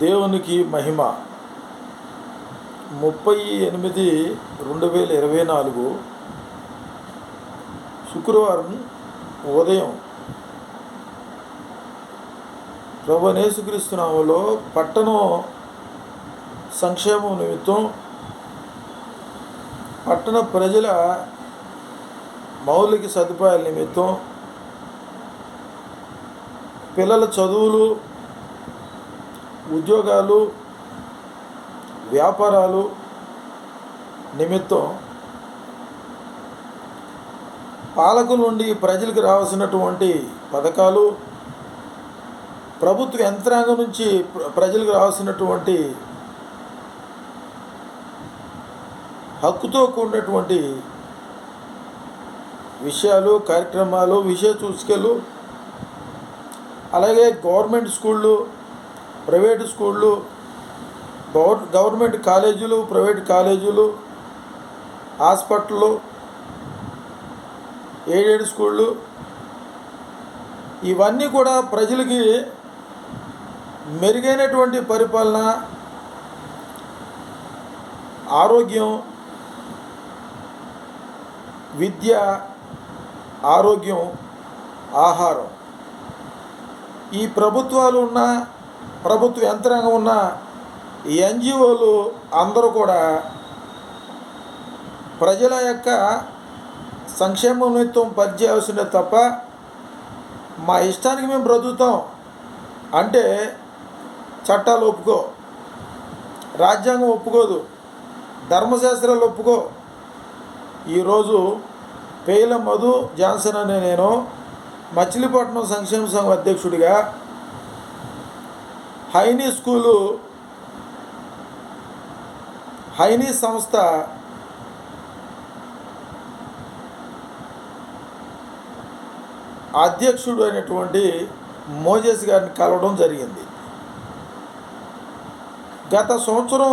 దేవునికి మహిమ. ముప్పై ఎనిమిది రెండు వేల ఇరవై నాలుగు శుక్రవారం ఉదయం ప్రభునేసుక్రీస్తునామలో పట్టణం సంక్షేమం నిమిత్తం పట్టణ ప్రజల మౌలిక సదుపాయాల నిమిత్తం పిల్లల చదువులు ఉద్యోగాలు వ్యాపారాలు నిమిత్తం పాలకుల నుండి ప్రజలకు రావాల్సినటువంటి పథకాలు ప్రభుత్వ యంత్రాంగం నుంచి ప్ర- ప్రజలకు రావాల్సినటువంటి హక్కుతో కూడినటువంటి విషయాలు కార్యక్రమాలు విషయ సూచికలు అలాగే గవర్నమెంట్ స్కూళ్ళు ప్రైవేటు స్కూళ్ళు గవర్ గవర్నమెంట్ కాలేజీలు ప్రైవేట్ కాలేజీలు హాస్పిటళ్ళు ఎయిడెడ్ స్కూళ్ళు ఇవన్నీ కూడా ప్రజలకి మెరుగైనటువంటి పరిపాలన ఆరోగ్యం విద్య ఆరోగ్యం ఆహారం. ఈ ప్రభుత్వాలు ఉన్న ప్రభుత్వ యంత్రాంగం ఉన్న ఈ ఎన్జిఓలు అందరూ కూడా ప్రజల యొక్క సంక్షేమ నిమిత్తం పనిచేయాల్సిందే తప్ప మా ఇష్టానికి మేము బ్రతుకుతాం. అంటే చట్టాలు ఒప్పుకో రాజ్యాంగం ఒప్పుకోదు ధర్మశాస్త్రాలు ఒప్పుకో. ఈరోజు పేల మధు జాన్సన్ అనే నేను మచిలీపట్నం సంక్షేమ సంఘం అధ్యక్షుడిగా హైనీ స్కూలు హైనీ సంస్థ అధ్యక్షుడు అయినటువంటి మోజేస్ గారిని కలవడం జరిగింది. గత సంవత్సరం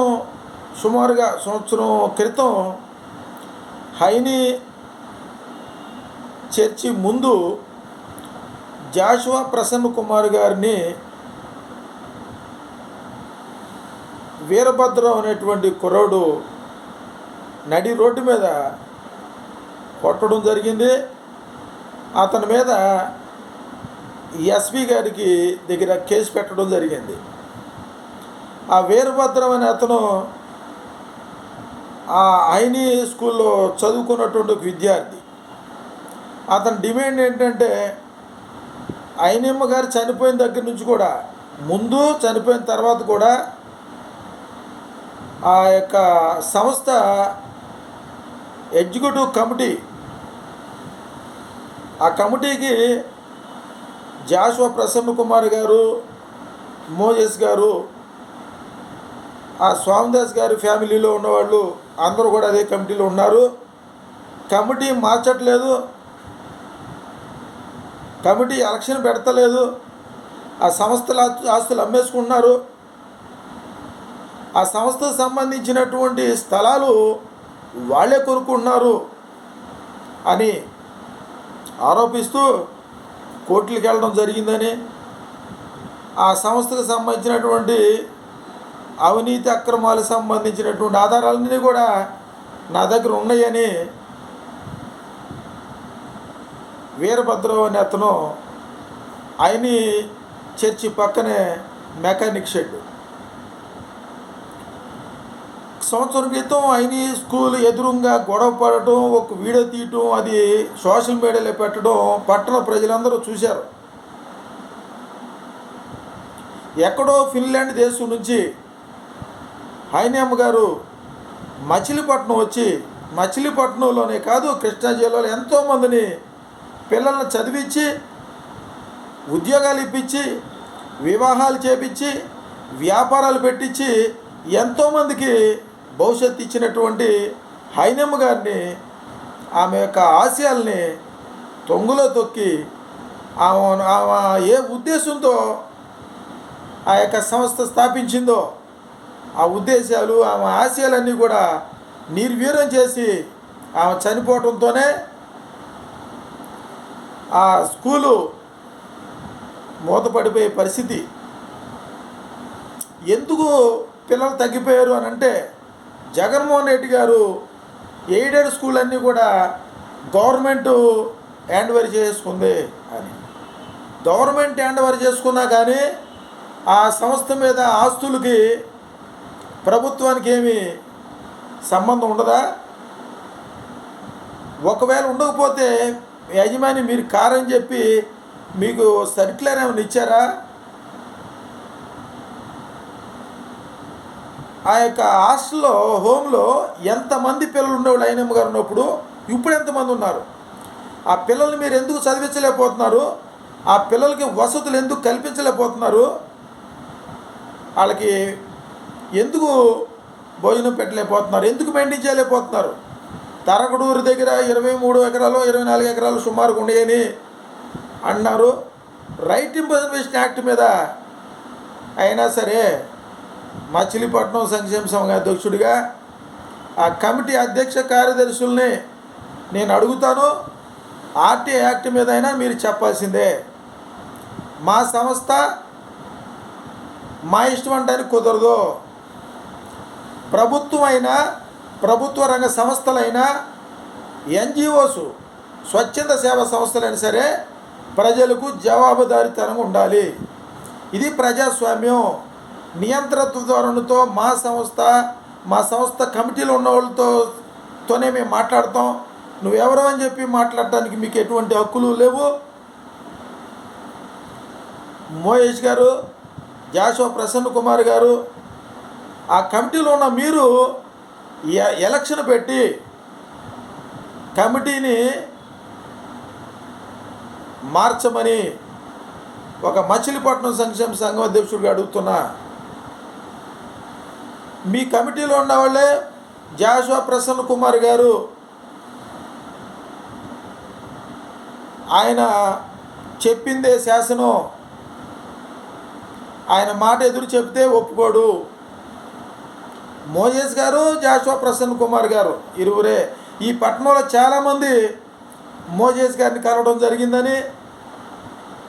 సుమారుగా సంవత్సరం క్రితం హైనీ చర్చి ముందు జాషువా ప్రసన్న కుమార్ గారిని వీరభద్రం అనేటువంటి కుర్రాడు నడి రోడ్డు మీద కొట్టడం జరిగింది. అతని మీద ఎస్పి గారికి దగ్గర కేసు పెట్టడం జరిగింది. ఆ వీరభద్రం అనే అతను ఆ ఐని స్కూల్లో చదువుకున్నటువంటి ఒక విద్యార్థి. అతని డిమాండ్ ఏంటంటే ఐనమ్మ గారు చనిపోయిన దగ్గర నుంచి కూడా ముందు చనిపోయిన తర్వాత కూడా ఆ యొక్క సంస్థ ఎగ్జిక్యూటివ్ కమిటీ ఆ కమిటీకి జాషువా ప్రసన్న కుమార్ గారు మోజెస్ గారు ఆ స్వామిదాస్ గారి ఫ్యామిలీలో ఉన్నవాళ్ళు అందరూ కూడా అదే కమిటీలో ఉన్నారు. కమిటీ మార్చట్లేదు. కమిటీ ఎలక్షన్ పెడతలేదు. ఆ సంస్థల ఆస్తులు అమ్మేసుకుంటున్నారు. ఆ సంస్థకు సంబంధించినటువంటి స్థలాలు వాళ్ళే కొనుక్కుంటున్నారు అని ఆరోపిస్తూ కోర్టులకు వెళ్ళడం జరిగిందని ఆ సంస్థకు సంబంధించినటువంటి అవినీతి అక్రమాలకు సంబంధించినటువంటి ఆధారాలన్నీ కూడా నా దగ్గర ఉన్నాయని వీరభద్రరావు అనే అతను ఆయని చర్చి పక్కనే మెకానిక్ షెడ్ సంవత్సరం క్రితం అయిన స్కూల్ ఎదురుగా గొడవ పడటం ఒక వీడియో తీయటం అది సోషల్ మీడియాలో పెట్టడం పట్టణ ప్రజలందరూ చూశారు. ఎక్కడో ఫిన్లాండ్ దేశం నుంచి హైనేమ్మ గారు మచిలీపట్నం వచ్చి మచిలీపట్నంలోనే కాదు కృష్ణా జిల్లాలో ఎంతోమందిని పిల్లల్ని చదివించి ఉద్యోగాలు ఇప్పించి వివాహాలు చేపించి వ్యాపారాలు పెట్టించి ఎంతోమందికి భవిష్యత్తు ఇచ్చినటువంటి హైనమ్మ గారిని ఆమె యొక్క ఆశయాల్ని తొంగులో తొక్కి ఆమె ఆమె ఏ ఉద్దేశంతో ఆ యొక్క సంస్థ స్థాపించిందో ఆ ఉద్దేశాలు ఆమె ఆశయాలన్నీ కూడా నిర్వీర్యం చేసి ఆమె చనిపోవడంతోనే ఆ స్కూలు మూతపడిపోయే పరిస్థితి. ఎందుకు పిల్లలు తగ్గిపోయారు అని అంటే జగన్మోహన్ రెడ్డి గారు ఎయిడెడ్ స్కూల్ అన్నీ కూడా గవర్నమెంట్ హ్యాండ్ ఓవర్ చేసుకుంది అని. గవర్నమెంట్ హ్యాండ్ ఓవర్ చేసుకున్నా కానీ ఆ సంస్థ మీద ఆస్తులకి ప్రభుత్వానికి ఏమి సంబంధం ఉండదా? ఒకవేళ ఉండకపోతే యజమాని మీరు కారని చెప్పి మీకు సర్క్యులర్ ఏమైనా ఇచ్చారా? ఆ యొక్క హాస్టల్లో హోమ్లో ఎంతమంది పిల్లలు ఉండేవాళ్ళు అయినమ్మ గారు ఉన్నప్పుడు? ఇప్పుడు ఎంతమంది ఉన్నారు? ఆ పిల్లల్ని మీరు ఎందుకు చదివించలేకపోతున్నారు? ఆ పిల్లలకి వసతులు ఎందుకు కల్పించలేకపోతున్నారు? వాళ్ళకి ఎందుకు భోజనం పెట్టలేకపోతున్నారు? ఎందుకు మెయింటైన్ చేయలేకపోతున్నారు? తరగడూరు దగ్గర ఇరవై మూడు ఎకరాలు ఇరవై నాలుగు ఎకరాలు సుమారుగా ఉండేయని అన్నారు. రైట్ ఇంప్రజర్వేషన్ యాక్ట్ మీద అయినా సరే మచిలీపట్నం సంక్షేమ సంఘ అధ్యక్షుడిగా ఆ కమిటీ అధ్యక్ష కార్యదర్శుల్ని నేను అడుగుతాను. ఆర్టీ యాక్ట్ మీద అయినా మీరు చెప్పాల్సిందే. మా సంస్థ మా ఇష్టం అంటానికి కుదరదు. ప్రభుత్వం అయినా ప్రభుత్వ రంగ సంస్థలైనా ఎన్జిఓస్ స్వచ్ఛంద సేవా సంస్థలైనా సరే ప్రజలకు జవాబుదారీతనంగా ఉండాలి. ఇది ప్రజాస్వామ్యం. నియంత్రత్వ ధోరణితో మా సంస్థ మా సంస్థ కమిటీలో ఉన్న వాళ్ళతోనే మేము మాట్లాడతాం. నువ్వెవరో అని చెప్పి మాట్లాడటానికి మీకు ఎటువంటి హక్కులు లేవు. మోయేష్ గారు జాషో ప్రసన్న కుమార్ గారు ఆ కమిటీలో ఉన్న మీరు ఎ- ఎలక్షన్ పెట్టి కమిటీని మార్చమని ఒక మచిలీపట్నం సంక్షేమ సంఘం అధ్యక్షుడిగా అడుగుతున్నా. మీ కమిటీలో ఉన్న వాళ్ళే జాషువా ప్రసన్న కుమార్ గారు. ఆయన చెప్పిందే శాసనం. ఆయన మాట ఎదురు చెప్తే ఒప్పుకోడు. మోజేస్ గారు జాషువా ప్రసన్న కుమార్ గారు ఇరువురే. ఈ పట్టణంలో చాలామంది మోజేస్ గారిని కలవడం జరిగిందని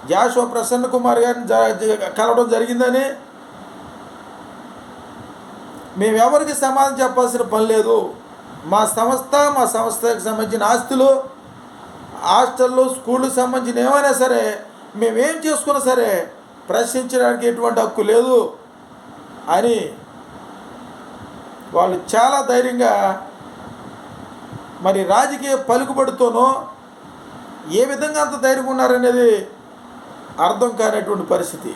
జాషువా ప్రసన్న కుమార్ గారిని జ- కలవడం జరిగిందని మేమెవరికి సమాధానం చెప్పాల్సిన పని లేదు. మా సంస్థ మా సంస్థకి సంబంధించిన ఆస్తులు హాస్టళ్ళు స్కూళ్ళకి సంబంధించిన ఏమైనా సరే మేమేం చేసుకున్నా సరే ప్రశ్నించడానికి ఎటువంటి హక్కు లేదు అని వాళ్ళు చాలా ధైర్యంగా మరి రాజకీయ పలుకుబడితోనో ఏ విధంగా అంత ధైర్యం ఉన్నారనేది అర్థం కానటువంటి పరిస్థితి.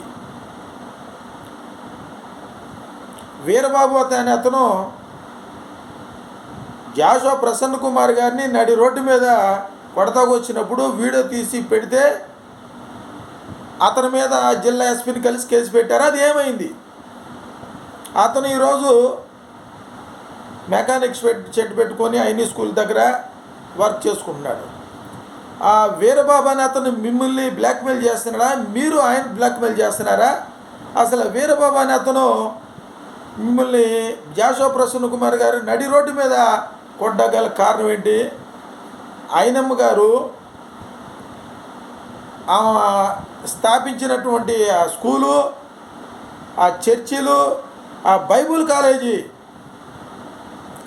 వీరబాబు అతని అతను జాషో ప్రసన్న కుమార్ గారిని నడి రోడ్డు మీద కొడతాకు వచ్చినప్పుడు వీడియో తీసి పెడితే అతని మీద జిల్లా ఎస్పీని కలిసి కేసు పెట్టారు. అది ఏమైంది? అతను ఈరోజు మెకానిక్స్ చెట్టు పెట్టుకొని ఐని స్కూల్ దగ్గర వర్క్ చేసుకుంటున్నాడు. ఆ వీరబాబు అని అతను మిమ్మల్ని బ్లాక్మెయిల్ చేస్తున్నాడా? మీరు ఆయన బ్లాక్మెయిల్ చేస్తున్నారా? అసలు వీరబాబు అని అతను మిమ్మల్ని జాషో ప్రసన్న కుమార్ గారు నడి రోడ్డు మీద కొట్టగల కారణం ఏంటి? ఆయనమ్మ గారు ఆమె స్థాపించినటువంటి ఆ స్కూలు ఆ చర్చిలు ఆ బైబుల్ కాలేజీ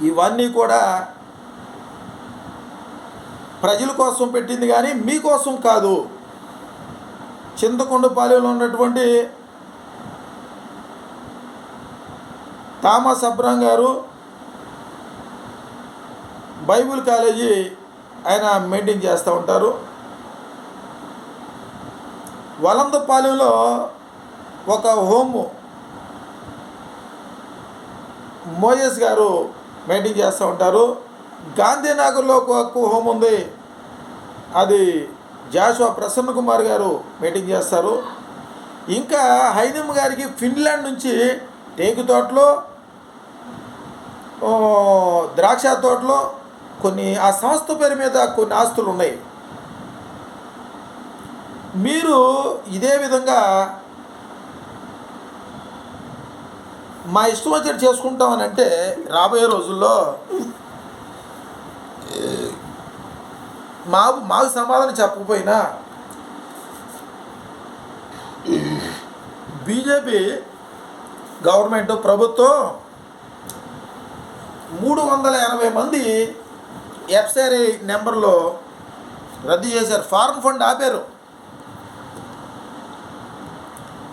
ఇవన్నీ కూడా ప్రజల కోసం పెట్టింది కానీ మీకోసం కాదు. చింతకొండపాలెంలో ఉన్నటువంటి థామస్ అబ్రాం గారు బైబిల్ కాలేజీ ఆయన మెయింటైన్ చేస్తూ ఉంటారు. వలందపాలెంలో ఒక హోము మోయస్ గారు మెయింటైన్ చేస్తూ ఉంటారు. గాంధీనగర్లో ఒక హోమ్ ఉంది. అది జాషువా ప్రసన్న కుమార్ గారు మీటింగ్ చేస్తారు. ఇంకా హైనమ్ గారికి ఫిన్లాండ్ నుంచి టేకు తోటలో ద్రాక్ష తోటలో కొన్ని ఆ సంస్థ పేరు మీద కొన్ని ఆస్తులు ఉన్నాయి. మీరు ఇదే విధంగా మా ఇష్టం వచ్చేది చేసుకుంటామని అంటే రాబోయే రోజుల్లో మాకు మాకు సమాధానం చెప్పకపోయినా బీజేపీ గవర్నమెంట్ ప్రభుత్వం మూడు వందల ఎనభై మంది ఎఫ్సైఆర్ఐ నెంబర్లో రద్దు చేశారు. ఫార్మ్ ఫండ్ ఆపారు.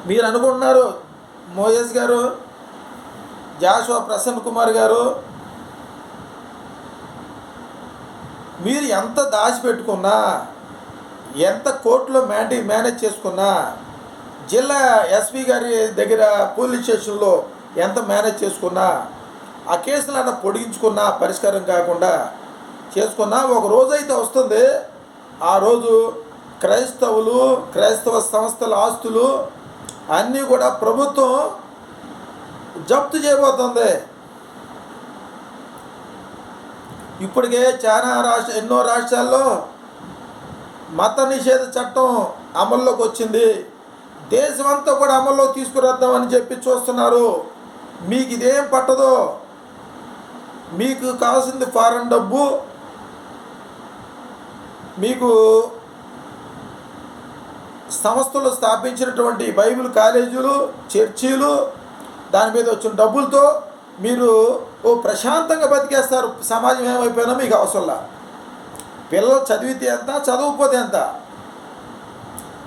మీరు అనుకుంటున్నారు మోయస్ గారు జాషువా ప్రసన్న కుమార్ గారు మీరు ఎంత దాచిపెట్టుకున్నా ఎంత కోర్టులో మ్యాండే మేనేజ్ చేసుకున్నా జిల్లా ఎస్పీ గారి దగ్గర పోలీస్ స్టేషన్లో ఎంత మేనేజ్ చేసుకున్నా ఆ కేసులను పొడిగించుకున్నా పరిష్కారం కాకుండా చేసుకున్నా ఒక రోజు అయితే వస్తుంది. ఆ రోజు క్రైస్తవులు క్రైస్తవ సంస్థల ఆస్తులు అన్నీ కూడా ప్రభుత్వం జప్తు చేయబోతుంది. ఇప్పటికే చాలా రాష్ట్ర ఎన్నో రాష్ట్రాల్లో మత నిషేధ చట్టం అమల్లోకి వచ్చింది. దేశమంతా కూడా అమల్లో తీసుకురద్దామని చెప్పి చూస్తున్నారు. మీకు ఇదేం పట్టదో. మీకు కావాల్సింది ఫారెన్ డబ్బు. మీకు సంస్థలు స్థాపించినటువంటి బైబిల్ కాలేజీలు చర్చీలు దాని మీద వచ్చిన డబ్బులతో మీరు ఓ ప్రశాంతంగా బతికేస్తారు. సమాజం ఏమైపోయినా మీకు అవసరంలా పిల్లలు చదివితే ఎంత చదవకపోతే ఎంత?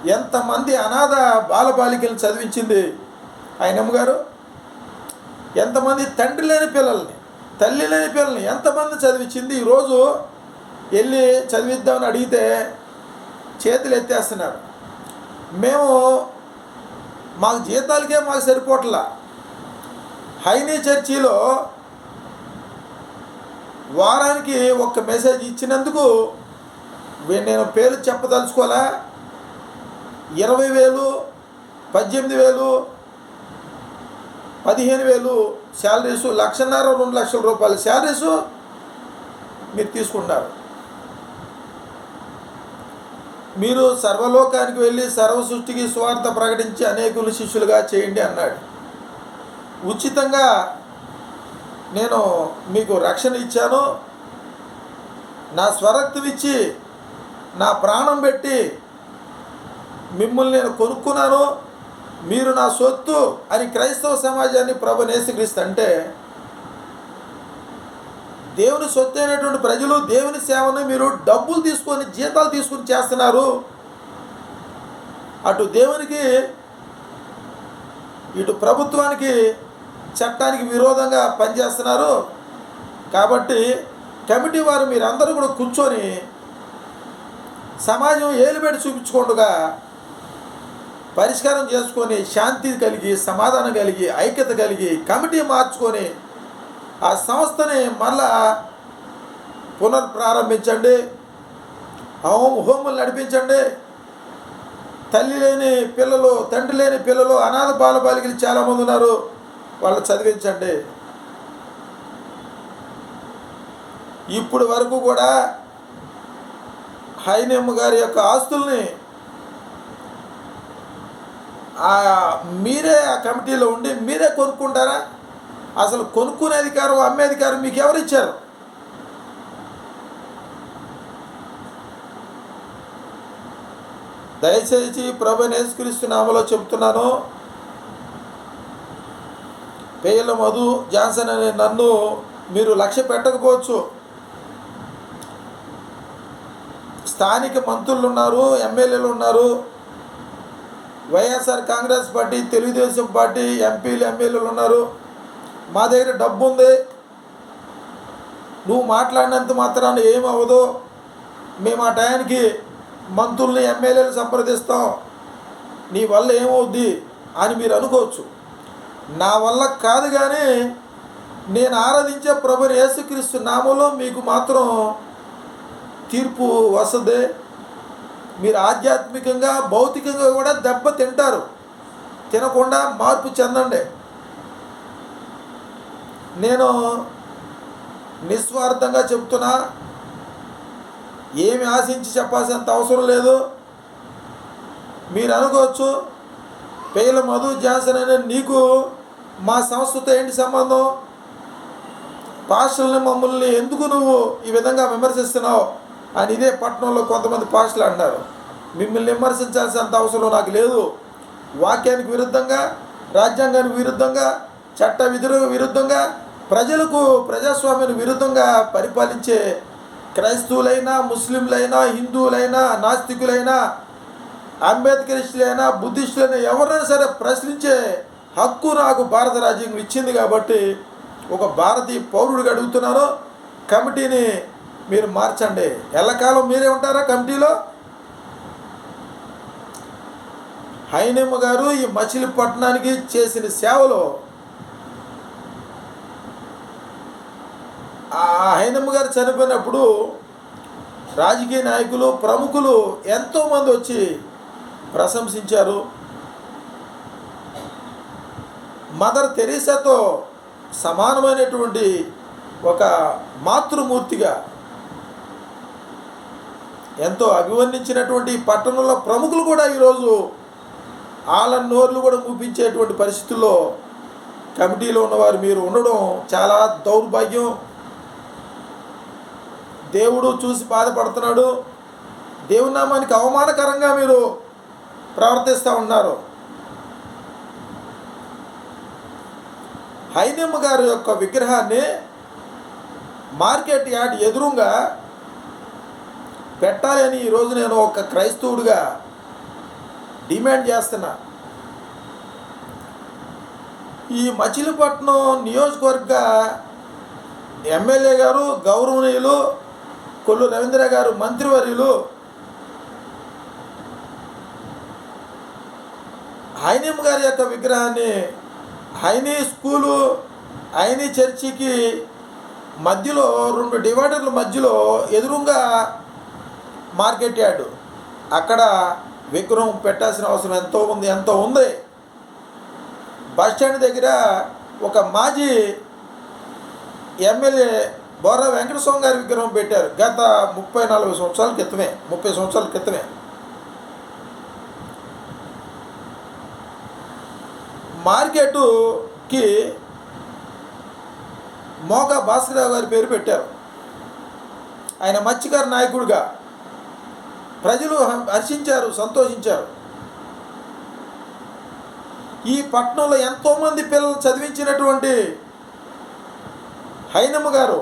ఎంతమంది అనాథ బాలబాలికలను చదివించింది? ఆయనమ్మ గారు ఎంతమంది తండ్రి లేని పిల్లల్ని? తల్లి లేని పిల్లల్ని ఎంతమంది చదివించింది? ఈరోజు వెళ్ళి చదివిద్దామని అడిగితే చేతులు ఎత్తేస్తున్నారు. మేము మాకు జీతాలకే మాకు సరిపోట్లా. హైనీ చర్చిలో వారానికి ఒక్క మెసేజ్ ఇచ్చినందుకు నేను పేరు చెప్పదలుచుకోవాలా ఇరవై వేలు పద్దెనిమిది వేలు పదిహేను వేలు శాలరీసు లక్షన్నర రెండు లక్షల రూపాయల శాలరీసు మీరు తీసుకుంటారు. మీరు సర్వలోకానికి వెళ్ళి సర్వ సృష్టికి స్వార్థ ప్రకటించి అనేకులు శిష్యులుగా చేయండి అన్నాడు. ఉచితంగా నేను మీకు రక్షణ ఇచ్చాను. నా స్వరక్తినిచ్చి నా ప్రాణం పెట్టి మిమ్మల్ని నేను కొనుక్కున్నాను. మీరు నా సొత్తు అని క్రైస్తవ సమాజాన్ని ప్రభు నేసుక్రీస్తంటే దేవుని సొత్తు అయినటువంటి ప్రజలు దేవుని సేవను మీరు డబ్బులు తీసుకొని జీతాలు తీసుకొని చేస్తున్నారు. అటు దేవునికి ఇటు ప్రభుత్వానికి చట్టానికి విరోధంగా పనిచేస్తున్నారు. కాబట్టి కమిటీ వారు మీరందరూ కూడా కూర్చొని సమాజం ఏలుబెట్టి చూపించుకుండగా. పరిష్కారం చేసుకొని శాంతి కలిగి సమాధానం కలిగి ఐక్యత కలిగి కమిటీ మార్చుకొని ఆ సంస్థని మళ్ళా పునర్ప్రారంభించండి. హోం హోములు నడిపించండి. తల్లి లేని పిల్లలు తండ్రి లేని పిల్లలు అనాథ బాలబాలికలు చాలామంది ఉన్నారు. వాళ్ళు చదివించండి. ఇప్పుడు వరకు కూడా హైనమ్మ గారి యొక్క ఆస్తుల్ని మీరే ఆ కమిటీలో ఉండి మీరే కొనుక్కుంటారా? అసలు కొనుక్కునే అధికారం అమ్మే అధికారం మీకు ఎవరు ఇచ్చారు? దయచేసి ప్రభు నేసుక్రీస్తునామలో చెప్తున్నాను పేయల మధు జాన్సన్ అనే నన్ను మీరు లక్ష్య పెట్టకపోవచ్చు. స్థానిక మంత్రులు ఉన్నారు ఎమ్మెల్యేలు ఉన్నారు. YSR Congress party Telugu Desam party ఎంపీలు ఎమ్మెల్యేలు ఉన్నారు. మా దగ్గర డబ్బు ఉంది. నువ్వు మాట్లాడినంత మాత్రాన ఏమవ్వదు మేము ఆ టయానికి మంత్రుల్ని ఎమ్మెల్యేలు సంప్రదిస్తాం. నీ వల్ల ఏమవుద్ది అని మీరు అనుకోవచ్చు. నా వల్ల కాదు కానీ నేను ఆరాధించే ప్రభుని యేసుక్రీస్తు నామంలో మీకు మాత్రం తీర్పు వస్తుంది. మీరు ఆధ్యాత్మికంగా భౌతికంగా కూడా దెబ్బ తింటారు. తినకుండా మార్పు చెందండి. నేను నిస్వార్థంగా చెప్తున్నా ఏమి ఆశించి చెప్పాల్సినంత అవసరం లేదు. మీరు అనుకోవచ్చు పేల మధు జాన్సన్ అనే నీకు మా సంస్థతో ఏంటి సంబంధం? పాస్టర్ని మమ్మల్ని ఎందుకు నువ్వు ఈ విధంగా విమర్శిస్తున్నావు? అని ఇదే పట్టణంలో కొంతమంది పాస్టర్లు అన్నారు మిమ్మల్ని విమర్శించాల్సినంత అవసరం నాకు లేదు. వాక్యానికి విరుద్ధంగా రాజ్యాంగానికి విరుద్ధంగా చట్ట విధుల విరుద్ధంగా ప్రజలకు ప్రజాస్వామ్యానికి విరుద్ధంగా పరిపాలించే క్రైస్తవులైనా ముస్లింలైనా హిందువులైనా నాస్తికులైనా అంబేద్కరిస్టులైనా బుద్ధిస్టులైనా ఎవరైనా సరే ప్రశ్నించే హక్కు నాకు భారత రాజ్యాంగం ఇచ్చింది కాబట్టి ఒక భారతీయ పౌరుడిగా అడుగుతున్నాను కమిటీని మీరు మార్చండి. ఎల్లకాలం మీరే ఉంటారా కమిటీలో? హైనమ్మ గారు ఈ మచిలీపట్నానికి చేసిన సేవలో ఆ హైనమ్మ గారు చనిపోయినప్పుడు రాజకీయ నాయకులు ప్రముఖులు ఎంతోమంది వచ్చి ప్రశంసించారు. మదర్ తెరీసాతో సమానమైనటువంటి ఒక మాతృమూర్తిగా ఎంతో అభివర్ణించినటువంటి ఈ పట్టణంలో ప్రముఖులు కూడా ఈరోజు ఆలన్నోర్లు నోర్లు కూడా మూపించేటువంటి పరిస్థితుల్లో కమిటీలో ఉన్నవారు మీరు ఉండడం చాలా దౌర్భాగ్యం. దేవుడు చూసి బాధపడుతున్నాడు. దేవుని నామానికి అవమానకరంగా మీరు ప్రవర్తిస్తూ ఉన్నారు. హైనమ్మ గారి యొక్క విగ్రహాన్ని మార్కెట్ యార్డ్ ఎదురుగా పెట్టాలని ఈరోజు నేను ఒక క్రైస్తవుడిగా డిమాండ్ చేస్తున్నా. ఈ మచిలీపట్నం నియోజకవర్గ ఎమ్మెల్యే గారు గౌరవనీయులు కొల్లు రవీంద్ర గారు మంత్రివర్యులు హైనీమ్ గారి యొక్క విగ్రహాన్ని హైనీ స్కూలు హైనీ చర్చికి మధ్యలో రెండు డివైడర్ల మధ్యలో ఎదురుగా మార్కెట్ యార్డు అక్కడ విగ్రహం పెట్టాల్సిన అవసరం ఎంతో ఉంది ఎంతో ఉంది. బస్ స్టాండ్ దగ్గర ఒక మాజీ ఎమ్మెల్యే బొర్ర వెంకటస్వామి గారి విగ్రహం పెట్టారు గత ముప్పై నలభై సంవత్సరాల క్రితమే ముప్పై సంవత్సరాల క్రితమే. మార్కెట్కి మోగా భాస్కరరావు గారి పేరు పెట్టారు. ఆయన మత్స్యకార నాయకుడిగా ప్రజలు హర్షించారు సంతోషించారు. ఈ పట్టణంలో ఎంతోమంది పిల్లలు చదివించినటువంటి హైనమ్మ గారు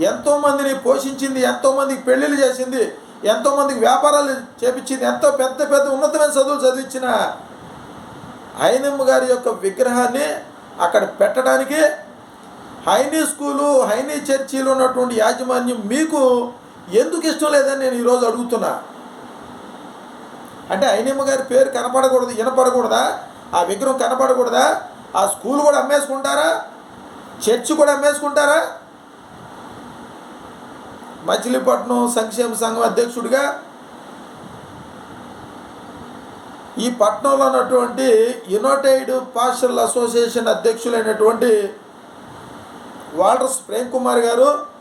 ఎంతోమందిని పోషించింది ఎంతోమందికి పెళ్ళిళ్ళు చేసింది ఎంతోమందికి వ్యాపారాలు చేపించింది ఎంతో పెద్ద పెద్ద ఉన్నతమైన చదువులు చదివించిన హైనమ్మ గారి యొక్క విగ్రహాన్ని అక్కడ పెట్టడానికి హైనీ స్కూలు హైనీ చర్చిలో ఉన్నటువంటి యాజమాన్యం మీకు ఎందుకు ఇష్టం లేదని నేను ఈరోజు అడుగుతున్నా. అంటే అయినమ్మ గారి పేరు కనపడకూడదు వినపడకూడదా? ఆ విగ్రహం కనపడకూడదా? ఆ స్కూల్ కూడా అమ్మేసుకుంటారా? చర్చి కూడా అమ్మేసుకుంటారా? మచిలీపట్నం సంక్షేమ సంఘం అధ్యక్షుడిగా ఈ పట్టణంలో ఉన్నటువంటి యునైటెడ్ పాస్టర్ల అసోసియేషన్ అధ్యక్షులైనటువంటి వాల్టర్స్ ప్రేమ్ కుమార్ గారు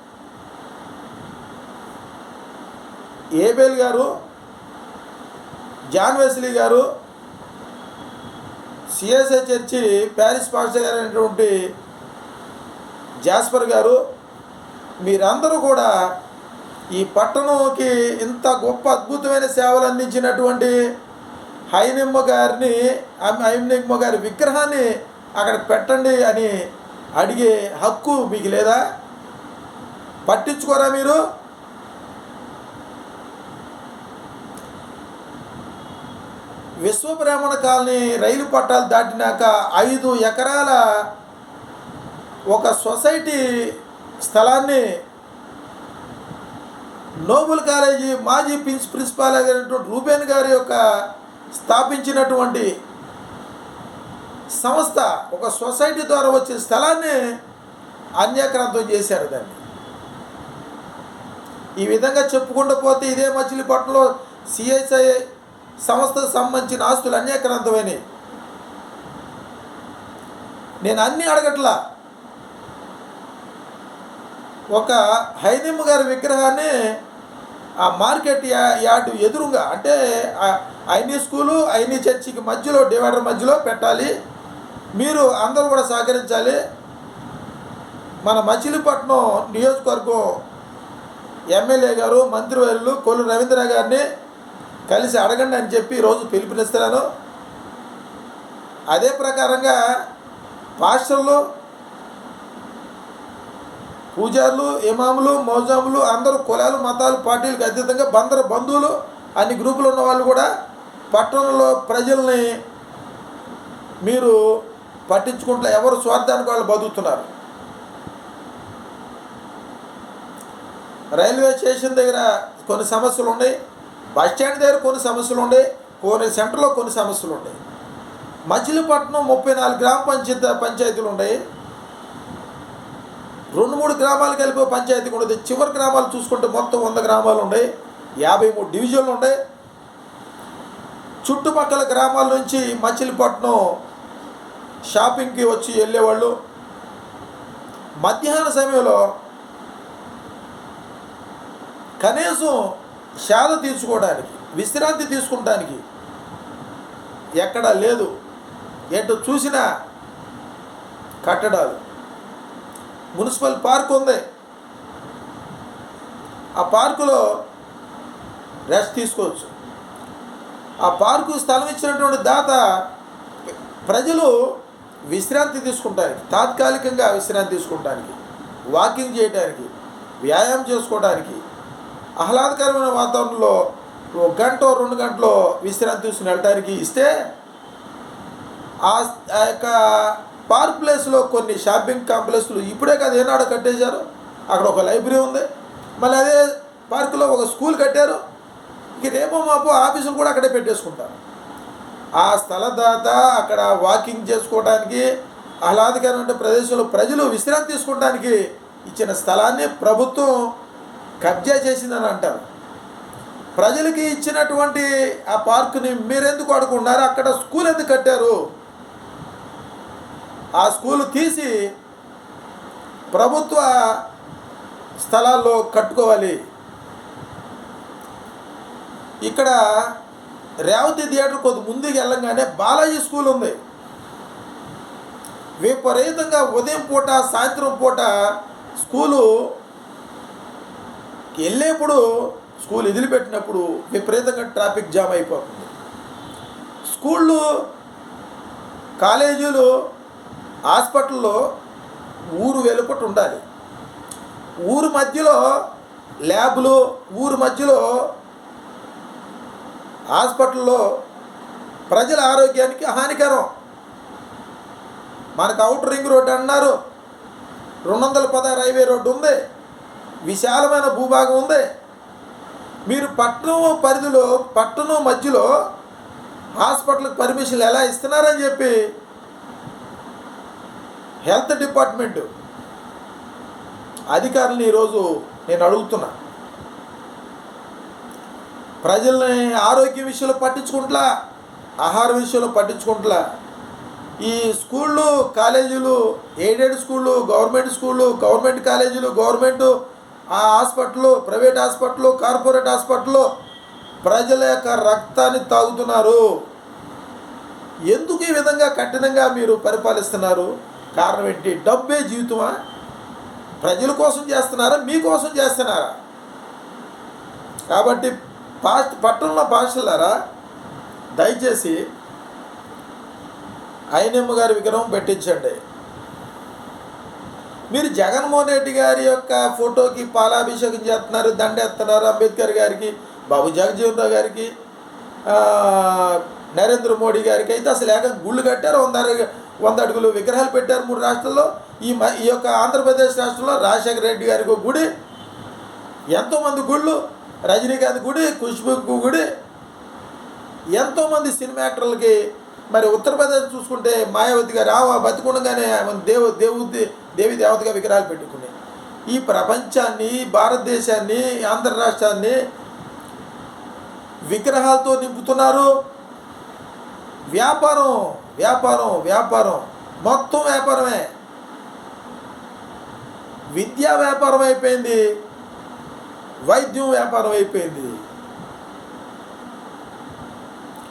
ఏబేల్ గారు జాన్ వెస్లీ గారు సిఎస్ఐ చర్చి ప్యారిస్ పాస్టర్ గారు అయినటువంటి జాస్పర్ గారు మీరందరూ కూడా ఈ పట్టణంకి ఇంత గొప్ప అద్భుతమైన సేవలు అందించినటువంటి హైనిమ్మ గారిని హైనిమ్మ గారి విగ్రహాన్ని అక్కడ పెట్టండి అని అడిగే హక్కు మీకు లేదా? పట్టించుకోరా మీరు? విశ్వబ్రాహ్మణ కాలనీ రైలు పట్టాలు దాటినాక ఐదు ఎకరాల ఒక సొసైటీ స్థలాన్ని నోబుల్ కాలేజీ మాజీ ప్రిన్స్ ప్రిన్సిపాల్ అయినటువంటి రూబేన్ గారి యొక్క స్థాపించినటువంటి సంస్థ ఒక సొసైటీ ద్వారా వచ్చిన స్థలాన్ని అన్యాక్రాంతం చేశారు దాన్ని. ఈ విధంగా చెప్పుకుంటూ పోతే ఇదే మచిలీపట్నంలో సిఐసిఐ సంస్థకు సంబంధించిన ఆస్తులు అన్యాక్రాంతమైనవి నేను అన్నీ అడగట్లా. ఒక హైదమ్మ గారి విగ్రహాన్ని ఆ మార్కెట్ యా యార్డు ఎదురుగా అంటే ఆ ఐనీ స్కూలు ఐనీ చర్చికి మధ్యలో డివైడర్ మధ్యలో పెట్టాలి. మీరు అందరూ కూడా సహకరించాలి. మన మచిలీపట్నం నియోజకవర్గం ఎమ్మెల్యే గారు మంత్రివర్యులు కొల్లు రవీంద్ర గారిని కలిసి అడగండి అని చెప్పి ఈరోజు పిలుపునిస్తున్నాను. అదే ప్రకారంగా పాస్టర్లు పూజారులు ఇమాములు మౌజాములు అందరూ కులాలు మతాలు పార్టీలకు అతీతంగా బందరు బంధువులు అన్ని గ్రూపులు ఉన్న వాళ్ళు కూడా పట్టణంలో ప్రజల్ని మీరు పట్టించుకుంటే ఎవరు స్వార్థానికి వాళ్ళు బతుకుతున్నారు. రైల్వే స్టేషన్ దగ్గర కొన్ని సమస్యలు ఉన్నాయి. బస్ స్టాండ్ దగ్గర కొన్ని సమస్యలు ఉండే కొన్ని సెంటర్లో కొన్ని సమస్యలు ఉన్నాయి మచిలీపట్నం ముప్పై నాలుగు గ్రామ పంచాయతీ పంచాయతీలు ఉన్నాయి రెండు మూడు గ్రామాలు కలిపి పంచాయతీ ఉండదు చివరి గ్రామాలు చూసుకుంటే మొత్తం వంద గ్రామాలు ఉన్నాయి యాభై మూడు డివిజన్లు ఉన్నాయి చుట్టుపక్కల గ్రామాల నుంచి మచిలీపట్నం షాపింగ్కి వచ్చి వెళ్ళేవాళ్ళు. మధ్యాహ్న సమయంలో కనీసం సేద తీర్చుకోవడానికి విశ్రాంతి తీసుకుంటానికి ఎక్కడా లేదు. ఎటు చూసినా కట్టడాలు. మున్సిపల్ పార్క్ ఉంది. ఆ పార్కులో రెస్ట్ తీసుకోవచ్చు. ఆ పార్కు స్థలం ఇచ్చినటువంటి దాత ప్రజలు విశ్రాంతి తీసుకుంటానికి తాత్కాలికంగా విశ్రాంతి తీసుకుంటానికి వాకింగ్ చేయడానికి వ్యాయామం చేసుకోవడానికి ఆహ్లాదకరమైన వాతావరణంలో ఒక గంట రెండు గంటలో విశ్రాంతి తీసుకుని వెళ్ళడానికి ఇస్తే ఆ ఆ యొక్క పార్క్ ప్లేస్లో కొన్ని షాపింగ్ కాంప్లెక్స్లు ఇప్పుడే కదా ఏనాడు కట్టేశారు. అక్కడ ఒక లైబ్రరీ ఉంది. మళ్ళీ అదే పార్కులో ఒక స్కూల్ కట్టారు. ఇక రేపో మాపు ఆఫీసులు కూడా అక్కడే పెట్టేసుకుంటారు. ఆ స్థలదాత అక్కడ వాకింగ్ చేసుకోవడానికి ఆహ్లాదకరమైన ప్రదేశంలో ప్రజలు విశ్రాంతి తీసుకోవడానికి ఇచ్చిన స్థలాన్ని ప్రభుత్వం కబ్జా చేసిందని అంటారు. ప్రజలకి ఇచ్చినటువంటి ఆ పార్కుని మీరెందుకు అడుగున్నారు అక్కడ స్కూల్ ఎందుకు కట్టారు? ఆ స్కూల్ తీసి ప్రభుత్వ స్థలాల్లో కట్టుకోవాలి. ఇక్కడ రేవతి థియేటర్ కొద్ది ముందుకు వెళ్ళంగానే బాలాజీ స్కూల్ ఉంది. విపరీతంగా ఉదయం పూట సాయంత్రం పూట స్కూలు వెళ్ళేప్పుడు స్కూల్ వదిలిపెట్టినప్పుడు విపరీతంగా ట్రాఫిక్ జామ్ అయిపోతుంది. స్కూళ్ళు కాలేజీలు హాస్పిటల్లో ఊరు వెలుపట ఉండాలి. ఊరు మధ్యలో ల్యాబ్లు ఊరు మధ్యలో హాస్పిటల్లో ప్రజల ఆరోగ్యానికి హానికరం. మనకు అవుట్ రింగ్ రోడ్డు అన్నారు. రెండు వందల పదహారు హైవే రోడ్డు ఉంది. విశాలమైన భూభాగం ఉంది. మీరు పట్టణం పరిధిలో పట్టణం మధ్యలో హాస్పిటల్కి పర్మిషన్లు ఎలా ఇస్తున్నారని చెప్పి హెల్త్ డిపార్ట్మెంట్ అధికారులను ఈరోజు నేను అడుగుతున్నా. ప్రజల్ని ఆరోగ్య విషయంలో పట్టించుకుంటలా ఆహార విషయంలో పట్టించుకుంటలా ఈ స్కూళ్ళు కాలేజీలు ఎయిడెడ్ స్కూళ్ళు గవర్నమెంట్ స్కూళ్ళు గవర్నమెంట్ కాలేజీలు గవర్నమెంట్ ఆ హాస్పిటల్లో ప్రైవేట్ హాస్పిటల్ కార్పొరేట్ హాస్పిటల్లో ప్రజల యొక్క రక్తాన్ని తాగుతున్నారు. ఎందుకు ఈ విధంగా కఠినంగా మీరు పరిపాలిస్తున్నారు? కారణం ఏంటి? డబ్బే జీవితమా? ప్రజల కోసం చేస్తున్నారా? మీకోసం చేస్తున్నారా? కాబట్టి పాస్ట్ పట్టణంలో పాస్టర్లారా దయచేసి ఐనమ్మ గారి విగ్రహం పెట్టించండి. మీరు జగన్మోహన్ రెడ్డి గారి యొక్క ఫోటోకి పాలాభిషేకం చేస్తున్నారు దండేస్తున్నారు అంబేద్కర్ గారికి బాబు జగజీవన్ రావు గారికి నరేంద్ర మోడీ గారికి. అయితే అసలు ఏక గుళ్ళు కట్టారు వంద వంద అడుగులు విగ్రహాలు పెట్టారు మూడు రాష్ట్రాల్లో. ఈ మ ఈ యొక్క ఆంధ్రప్రదేశ్ రాష్ట్రంలో రాజశేఖర రెడ్డి గారికి గుడి ఎంతోమంది గుళ్ళు రజనీకాంత్ గుడి ఖుష్బు గుడి. ఎంతోమంది సినిమా యాక్టర్లకి మరి ఉత్తరప్రదేశ్ చూసుకుంటే మాయావతి గారు రావా బతికుండగానే దేవు దేవుడి దేవి దేవతగా విగ్రహాలు పెట్టుకుని ఈ ప్రపంచాన్ని భారతదేశాన్ని ఆంధ్ర రాష్ట్రాన్ని విగ్రహాలతో నింపుతున్నారు. వ్యాపారం వ్యాపారం వ్యాపారం. మొత్తం వ్యాపారమే. విద్యా వ్యాపారం అయిపోయింది. వైద్యం వ్యాపారం అయిపోయింది.